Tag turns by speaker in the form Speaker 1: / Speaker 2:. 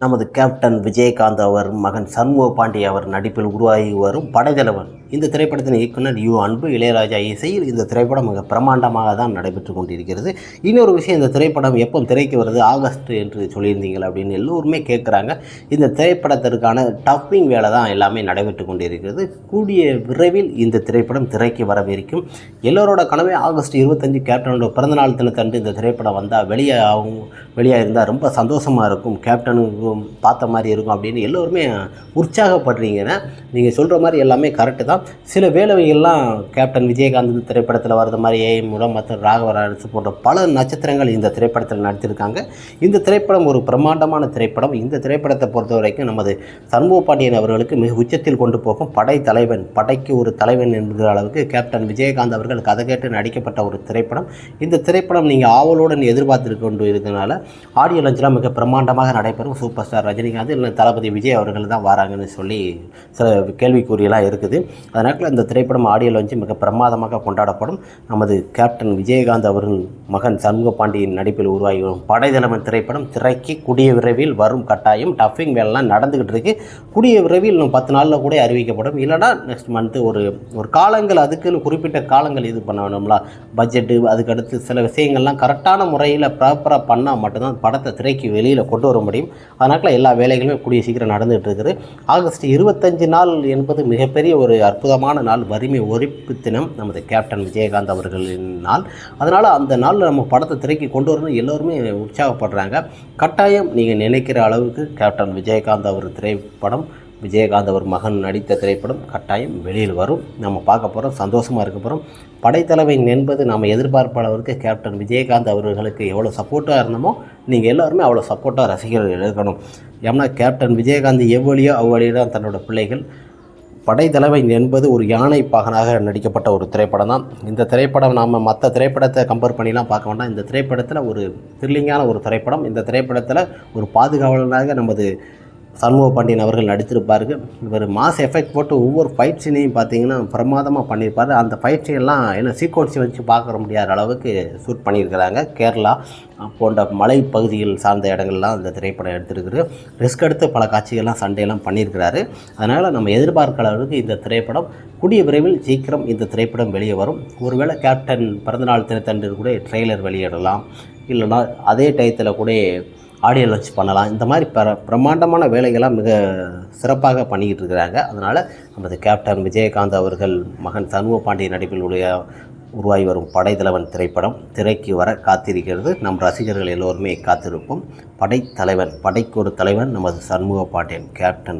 Speaker 1: நமது கேப்டன் விஜயகாந்த் அவர் மகன் சண்முக பாண்டி அவர் நடிப்பில் உருவாகி வரும் படைத்தலைவன் இந்த திரைப்படத்தின் இயக்குனர் யு அன்பு இளையராஜா இசையில் இந்த திரைப்படம் மிக பிரமாண்டமாக தான் நடைபெற்று கொண்டிருக்கிறது. இன்னொரு விஷயம் இந்த திரைப்படம் எப்போ திரைக்கு வருது? ஆகஸ்ட் என்று சொல்லியிருந்தீங்க அப்படின்னு எல்லோருமே கேட்குறாங்க. இந்த திரைப்படத்திற்கான டப்பிங் வேலை தான் எல்லாமே நடைபெற்று கொண்டிருக்கிறது. கூடிய விரைவில் இந்த திரைப்படம் திரைக்கு வரவிருக்கும். எல்லோரோட கனவே ஆகஸ்ட் இருபத்தஞ்சு கேப்டனோட பிறந்தநாள் தினத்தன்று இந்த திரைப்படம் வந்தால் வெளியே ஆகும் வெளியாக இருந்தால் ரொம்ப சந்தோஷமாக இருக்கும். கேப்டனுக்கும் பார்த்த மாதிரி இருக்கும் அப்படின்னு எல்லோருமே உற்சாகப்படுறீங்கன்னா நீங்கள் சொல்கிற மாதிரி எல்லாமே கரெக்டு தான். சில வேலைகள்லாம் கேப்டன் விஜயகாந்த் திரைப்படத்தில் வர்றது மாதிரி ஏஐ மூலம் மற்ற ராகவ போன்ற பல நட்சத்திரங்கள் இந்த திரைப்படத்தில் நடித்திருக்காங்க. இந்த திரைப்படம் ஒரு பிரம்மாண்டமான திரைப்படம். இந்த திரைப்படத்தை பொறுத்த வரைக்கும் நமது சண்முக பாண்டியன் அவர்களுக்கு மிக உச்சத்தில் கொண்டு போகும் படை தலைவன் படைக்கு ஒரு தலைவன் என்கிற அளவுக்கு கேப்டன் விஜயகாந்த் அவர்கள் கதை கேட்டு நடிக்கப்பட்ட ஒரு திரைப்படம். இந்த திரைப்படம் நீங்கள் ஆவலுடன் எதிர்பார்த்து கொண்டு இருக்கனால ஆடியோ லஞ்செலாம் மிக பிரம்மாண்டமாக நடைபெறும். சூப்பர் ஸ்டார் ரஜினிகாந்த் இல்லை தளபதி விஜய் அவர்கள் தான் வராங்கன்னு சொல்லி சில கேள்விக்குறியெல்லாம் இருக்குது. அதனால் இந்த திரைப்படம் ஆடியோ லான்ச்சு மிக பிரமாதமாக கொண்டாடப்படும். நமது கேப்டன் விஜயகாந்த் அவர்கள் மகன் சண்முக பாண்டியின் நடிப்பில் உருவாகி வரும் படைத்தலைவன் திரைப்படம் திரைக்கு கூடிய விரைவில் வரும் கட்டாயம். டஃபிங் வேலைலாம் நடந்துக்கிட்டு இருக்கு. கூடிய விரைவில் இன்னும் பத்து நாளில் கூட அறிவிக்கப்படும். இல்லைனா நெக்ஸ்ட் மந்த்து ஒரு ஒரு காலங்கள் அதுக்குன்னு குறிப்பிட்ட காலங்கள் இது பண்ணணும்ல பட்ஜெட்டு அதுக்கடுத்து சில விஷயங்கள்லாம் கரெக்டான முறையில் ப்ராப்பராக பண்ணால் மட்டும்தான் படத்தை திரைக்கு வெளியில் கொண்டு வர முடியும். அதனால் எல்லா வேலைகளுமே கூடிய சீக்கிரம் நடந்துகிட்டு இருக்குது. ஆகஸ்ட் இருபத்தஞ்சு நாள் என்பது மிகப்பெரிய ஒரு அற்புதமான நாள் வறுமை ஒழிப்பு தினம் நமது கேப்டன் விஜயகாந்த் அவர்களின் நாள். அதனால் அந்த நாளில் நம்ம படத்தை திரைக்கு கொண்டு வரணும். எல்லோருமே உற்சாகப்படுறாங்க. கட்டாயம் நீங்கள் நினைக்கிற அளவுக்கு கேப்டன் விஜயகாந்த் அவர் திரைப்படம் விஜயகாந்த் அவர் மகன் நடித்த திரைப்படம் கட்டாயம் வெளியில் வரும். நம்ம பார்க்க போகிறோம் சந்தோஷமாக இருக்க போகிறோம் படைத்தலைவன் என்பது நம்ம எதிர்பார்ப்பாளருக்கு கேப்டன் விஜயகாந்த் அவர்களுக்கு எவ்வளோ சப்போர்ட்டாக இருந்தோமோ நீங்கள் எல்லாருமே அவ்வளோ சப்போர்ட்டாக ரசிகர்கள் இருக்கணும். ஏன்னா கேப்டன் விஜயகாந்த் எவ்வளியோ அவ்வளியோ தான் தன்னோட பிள்ளைகள். படைத்தலைவை என்பது ஒரு யானை பாகனாக நடிக்கப்பட்ட ஒரு திரைப்படம் தான். இந்த திரைப்படம் நாம் மற்ற திரைப்படத்தை கம்பேர் பண்ணிலாம் பார்க்க வேண்டாம். இந்த திரைப்படத்தில் ஒரு த்ரில்லிங்கான ஒரு திரைப்படம். இந்த திரைப்படத்தில் ஒரு பாதுகாவலனாக நமது சண்முக பாண்டியன் அவர்கள் நடித்திருப்பார் இவர் மாஸ் எஃபெக்ட் போட்டு ஒவ்வொரு ஃபைட் சீனையும் பார்த்தீங்கன்னா பிரமாதமாக பண்ணியிருப்பார். அந்த ஃபைட் சீன்லாம் என்ன சீக்வன்ஸை வச்சு பார்க்க முடியாத அளவுக்கு ஷூட் பண்ணியிருக்கிறாங்க. கேரளா போன்ற மலை பகுதிகள் சார்ந்த இடங்கள்லாம் இந்த திரைப்படம் எடுத்திருக்குது. ரிஸ்க் எடுத்து பல காட்சிகள்லாம் சண்டையெல்லாம் பண்ணியிருக்கிறாரு. அதனால் நம்ம எதிர்பார்க்கிற அளவுக்கு இந்த திரைப்படம் கூடிய விரைவில் சீக்கிரம் இந்த திரைப்படம் வெளியே வரும். ஒருவேளை கேப்டன் பிறந்தநாள் தினத்தன்று கூட ட்ரெய்லர் வெளியிடலாம். இல்லைனா அதே டயத்தில் கூட ஆடியோ லான்ச் பண்ணலாம். இந்த மாதிரி பிர பிரம்மாண்டமான வேலைகள்லாம் மிக சிறப்பாக பண்ணிக்கிட்டு இருக்கிறாங்க. அதனால் நமது கேப்டன் விஜயகாந்த் அவர்கள் மகன் சண்முக பாண்டிய நடிப்பில் உடைய உருவாகி வரும் படைத்தலைவன் திரைப்படம் திரைக்கு வர காத்திருக்கிறது. நம் ரசிகர்கள் எல்லோருமே காத்திருப்போம். படைத்தலைவன் படைக்கு ஒரு தலைவன் நமது சண்முக பாண்டியன் கேப்டன்